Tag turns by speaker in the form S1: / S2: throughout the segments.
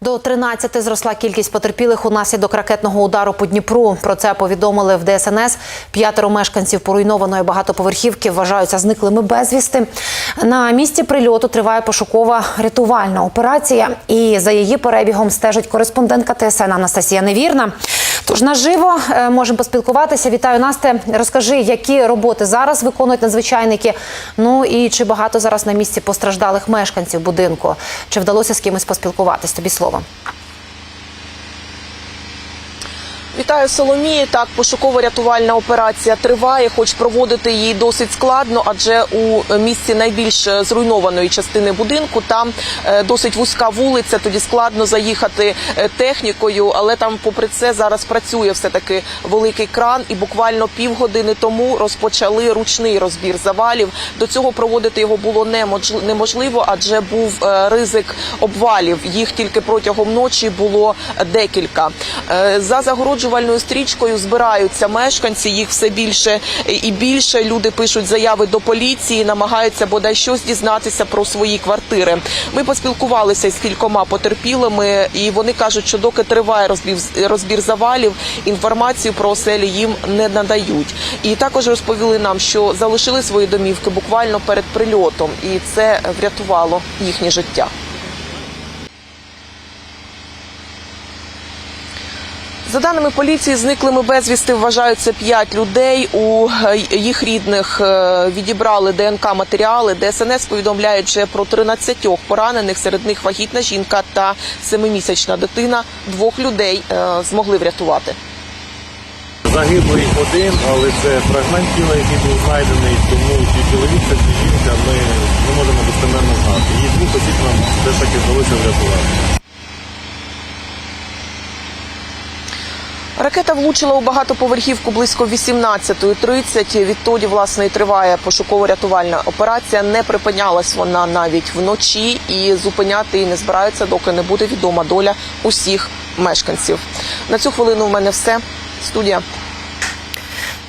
S1: До 13 зросла кількість потерпілих унаслідок ракетного удару по Дніпру. Про це повідомили в ДСНС. П'ятеро мешканців поруйнованої багатоповерхівки вважаються зниклими безвісти. На місці прильоту триває пошукова рятувальна операція. І за її перебігом стежить кореспондентка ТСН Анастасія Невірна. Тож наживо е, можемо поспілкуватися. Вітаю Насте. Розкажи, які роботи зараз виконують надзвичайники. Ну і чи багато зараз на місці постраждалих мешканців будинку? Чи вдалося з кимось поспілкуватись? Тобі слово.
S2: Вітаю Соломії. Так, пошуково-рятувальна операція триває, хоч проводити її досить складно, адже у місці найбільш зруйнованої частини будинку там е, досить вузька вулиця, тоді складно заїхати е, технікою. Але там, попри це, зараз працює все таки великий кран, і буквально півгодини тому розпочали ручний розбір завалів. До цього проводити його було немож- неможливо, адже був е, ризик обвалів. Їх тільки протягом ночі було декілька. Е, За загороджувальною стрічкою збираються мешканці. Їх все більше і більше. Люди пишуть заяви до поліції, намагаються бодай щось дізнатися про свої квартири. Ми поспілкувалися з кількома потерпілими, і вони кажуть, що доки триває розбір, розбір завалів, інформацію про оселі їм не надають. І також розповіли нам, що залишили свої домівки буквально перед прильотом, і це врятувало їхнє життя. За даними поліції, зниклими безвісти вважаються п'ять людей. У е, їх рідних е, відібрали ДНК матеріали. ДСНС повідомляють ще про 13 поранених. Серед них вагітна жінка та семимісячна дитина. Двох людей е, змогли врятувати.
S3: Загиблий один, але це фрагмент тіла, який був знайдений, тому чи чоловік чи жінка, ми не можемо достеменно знати. Її двох осіб нам все ж таки вдалося врятувати.
S2: Ракета влучила у багатоповерхівку близько 18.30. Відтоді, власне, і триває пошуково-рятувальна операція. Не припинялась вона навіть вночі і зупиняти її не збираються, доки не буде відома доля усіх мешканців. На цю хвилину в мене все. Студія.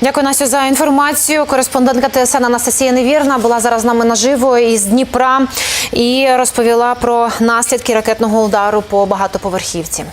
S1: Дякую Настю за інформацію. Кореспондентка ТСН Анастасія Невірна була зараз з нами наживо із Дніпра і розповіла про наслідки ракетного удару по багатоповерхівці.